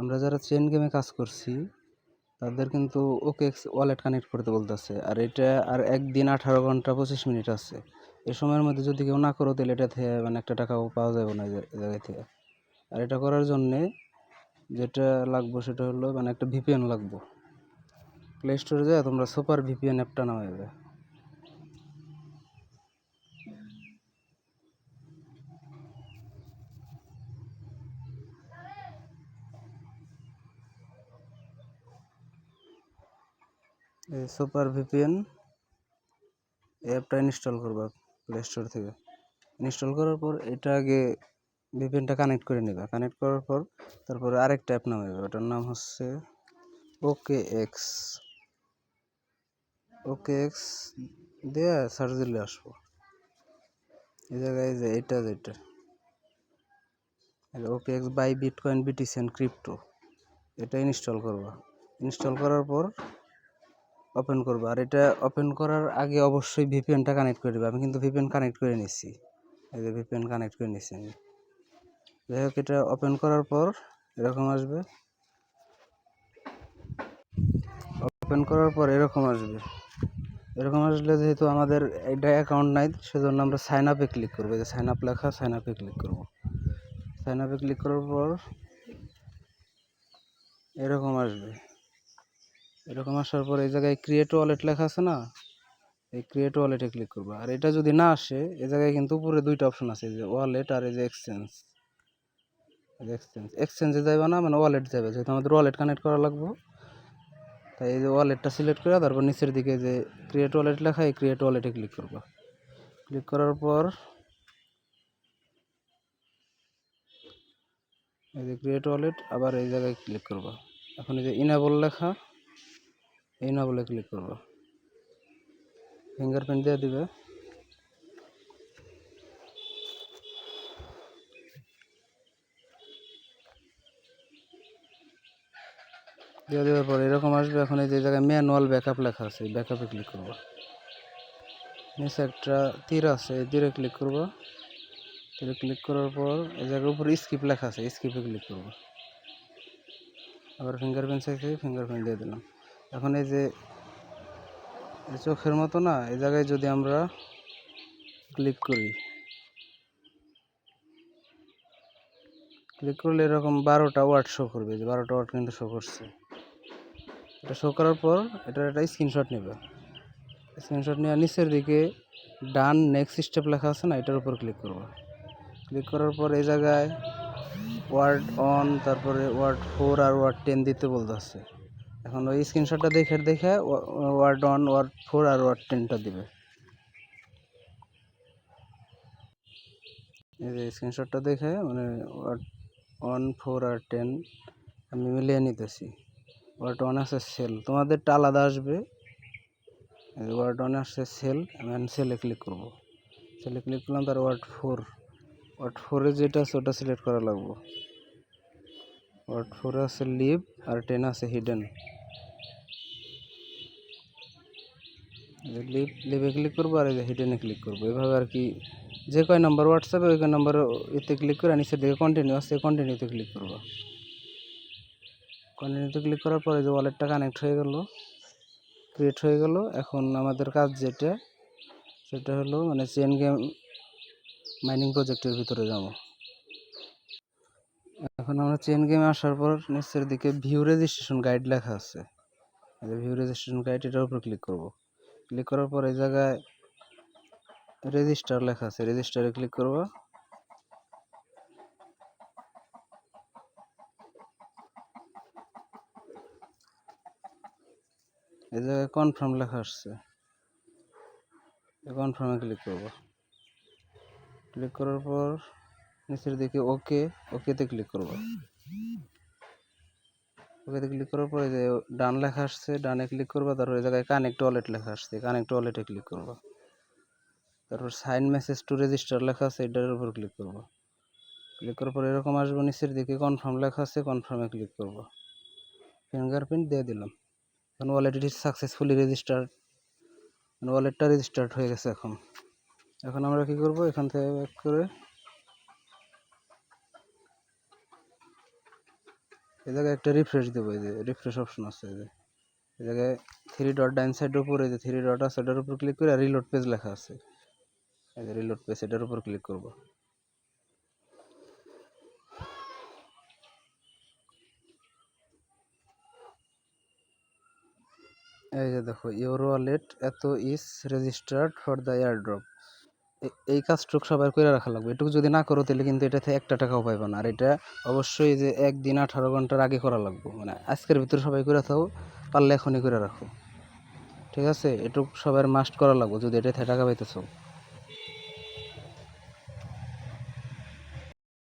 আমরা যারা চেন গেমে কাজ করছি, তাদের কিন্তু ওকে ওয়ালেট কানেক্ট করতে বলতেছে। আর এটা, আর একদিন আঠারো ঘণ্টা পঁচিশ মিনিট আছে। এই সময়ের মধ্যে যদি কেউ না করো, তাহলে এটা থেকে মানে একটা টাকাও পাওয়া যাবে না এই জা- এই জায়গা থেকে। আর এটা করার জন্যে যেটা লাগবো সেটা হলো মানে একটা ভিপিএন লাগবো। প্লে স্টোরে যায় তোমরা সুপার ভিপিএন অ্যাপটা নামাবে সুপার ভিপিএন অ্যাপটা ইনস্টল করবা প্লে স্টোর থেকে। ইনস্টল করার পর এটা আগে ভিপিএনটা কানেক্ট করে নেবে। কানেক্ট করার পর তারপরে আরেকটা অ্যাপ নামাবে ওটার নাম হচ্ছে ওকে এক্স ওকে এক্স দিয়ে সার্চ দিলে আসব। এই জায়গায় যে এটা যেটা। OKX buy bitcoin BTC and crypto এটা ইনস্টল করবা। ইনস্টল করার পর ওপেন করবা। আর এটা ওপেন করার আগে অবশ্যই ভিপিএনটা কানেক্ট করে দেবে। আমি কিন্তু ভিপিএন কানেক্ট করে নিচ্ছি এই যে ভিপিএন কানেক্ট করে নিচ্ছি আমি। যাই হোক, এটা ওপেন করার পর এরকম আসবে। ওপেন করার পর এরকম আসবে। এরকম আসলে যেহেতু আমাদের এটা অ্যাকাউন্ট নাই, সেজন্য আমরা সাইন আপে ক্লিক করব। যে সাইন আপ লেখা সাইন আপে ক্লিক করব। সাইন আপে ক্লিক করার পর এরকম আসবে। এরকম আসার পর এই জায়গায় ক্রিয়েট ওয়ালেট লেখা আছে না, এই ক্রিয়েট ওয়ালেটে ক্লিক করব। আর এটা যদি না আসে, এই জায়গায় কিন্তু উপরে দুইটা অপশন আছে যে ওয়ালেট আর এই যে এক্সচেঞ্জ এক্সচেঞ্জ এক্সচেঞ্জে যাবে না মানে ওয়ালেট যাবে যেহেতু আমাদের ওয়ালেট কানেক্ট করা লাগবে। তাই এই যে ওয়ালেটটা সিলেক্ট করে তারপর নিচের দিকে যে ক্রিয়েট ওয়ালেট লেখা, এই ক্রিয়েট ওয়ালেটে ক্লিক করব। ক্লিক করার পর এই যে ক্রিয়েট ওয়ালেট আবার এই জায়গায় ক্লিক করব। এখন এই যে ইনাবল লেখা ইনাবলে ক্লিক করব। ফিঙ্গারপ্রিন্ট দিয়ে দিবে। দিয়ে দেওয়ার পর এরকম আসবে, এখন এই যে জায়গায় ম্যানুয়াল ব্যাকআপ লেখা আছে, এই ব্যাকআপে ক্লিক করব। নিচে একটা তীর আছে, এই তীরে ক্লিক করব। তীরে ক্লিক করার পর এই জায়গার উপরে স্কিপ লেখা আছে স্কিপে ক্লিক করব। আবার ফিঙ্গারপ্রিন্ট চাইছে ফিঙ্গারপ্রিন্ট দিয়ে দিলাম। এখন এই যে চোখের মতো না, এই জায়গায় যদি আমরা ক্লিক করি ক্লিক করলে এরকম বারোটা ওয়ার্ড শো করবে, যে বারোটা ওয়ার্ড কিন্তু শো করছে। এটা শো করার পর এটার একটা স্ক্রিনশট নেবে। স্ক্রিনশট নেওয়ার নিচের দিকে ডান নেক্সট স্টেপ লেখা আছে না, এটার উপর ক্লিক করব। ক্লিক করার পর এই জায়গায় ওয়ার্ড অন তারপরে ওয়ার্ড ফোর আর ওয়ার্ড টেন দিতে বলতেছে এখন ওই স্ক্রিনশটটা দেখে দেখে ওয়ার্ড অন ওয়ার্ড ফোর আর ওয়ার্ড টেনটা দিবে। এই যে স্ক্রিনশটটা দেখে মানে ওয়ার্ড ওয়ান ফোর আর টেন আমি মিলিয়ে নিতেছি। ওয়ার্ড ওয়ান আছে সেল তোমাদেরটা আলাদা আসবে। ওয়ার্ড ওয়ানে আসছে সেল আমি সেলে ক্লিক করব। সেলে ক্লিক করলাম, তার ওয়ার্ড ফোর ওয়ার্ড ফোরে যেটা আছে ওটা সিলেক্ট করা লাগবে। ওয়ার্ড ফোরে আছে লিভ আর টেন আছে হিডেন লিভ লিভে ক্লিক করব আর হিডেনে ক্লিক করব। এভাবে আর কি যে কয় নাম্বার হোয়াটসঅ্যাপে ওই কয় নাম্বার এতে ক্লিক করে নিচের দিকে কন্টিনিউ আসছে কন্টিনিউতে ক্লিক করব। কন্টিনিউতে ক্লিক করার পরে যে ওয়ালেটটা কানেক্ট হয়ে গেল ক্রিয়েট হয়ে গেল। এখন আমাদের কাজ যেটা, সেটা হলো মানে চেন গেম মাইনিং প্রজেক্টের ভিতরে যাব। এখন আমরা চেন গেমে আসার পর নিচের দিকে ভিউ রেজিস্ট্রেশন গাইড লেখা আছে। ভিউ রেজিস্ট্রেশন গাইড এটার উপর ক্লিক করব। ক্লিক করার পর এই জায়গায় রেজিস্টার লেখা আছে। রেজিস্টারে ক্লিক করব। এই জায়গায় কনফার্ম লেখা আসছে। কনফার্মে ক্লিক করব। ক্লিক করার পর নিচের দিকে ওকে ওকেতে ক্লিক করব। ওকেতে ক্লিক করার পরে যে ডান লেখা আসছে, ডানে ক্লিক করবা, তারপর এই জায়গায় কানেক্ট ওয়ালেট লেখা আসছে কানেক্ট ওয়ালেটে ক্লিক করব। তারপর সাইন মেসেজ টু রেজিস্টার লেখা আছে, এটার উপর ক্লিক করব। ক্লিক করার পর এরকম আসবে, নিচের দিকে কনফার্ম লেখা আছে কনফার্মে ক্লিক করব। ফিঙ্গারপ্রিন্ট দিয়ে দিলাম। এখন ওয়ালেট ইট সাকসেসফুলি রেজিস্টার্ড ওয়ালেটটা রেজিস্টার্ড হয়ে গেছে এখন। এখন আমরা কি করব? এখান থেকে ব্যাক করে এই জায়গায় একটা রিফ্রেশ দেবো, এই যে রিফ্রেশ অপশন আছে, এই যে। এই জায়গায় থ্রি ডট ডাইন সাইডের উপরে যে থ্রি ডট আছে, এটার উপর ক্লিক করে রিলোড পেজ লেখা আছে। এই যে রিলোড পেজ এটার উপর ক্লিক করব। এই যে দেখো your wallet it is registered for the airdrop এই কাজটুক সবার করে রাখা লাগবে। এটুকু যদি না করো তাহলে কিন্তু এটাতে একটা টাকাও পাইবে না। আর এটা অবশ্যই যে একদিন আঠারো ঘণ্টার আগে করা লাগবে। মানে আজকের ভিতরে সবাই করে থাকো পারলে এখনই করে রাখো। ঠিক আছে? এটুক সবার মাস্ট করা লাগবে। যদি এটাতে টাকা পাইতেছো।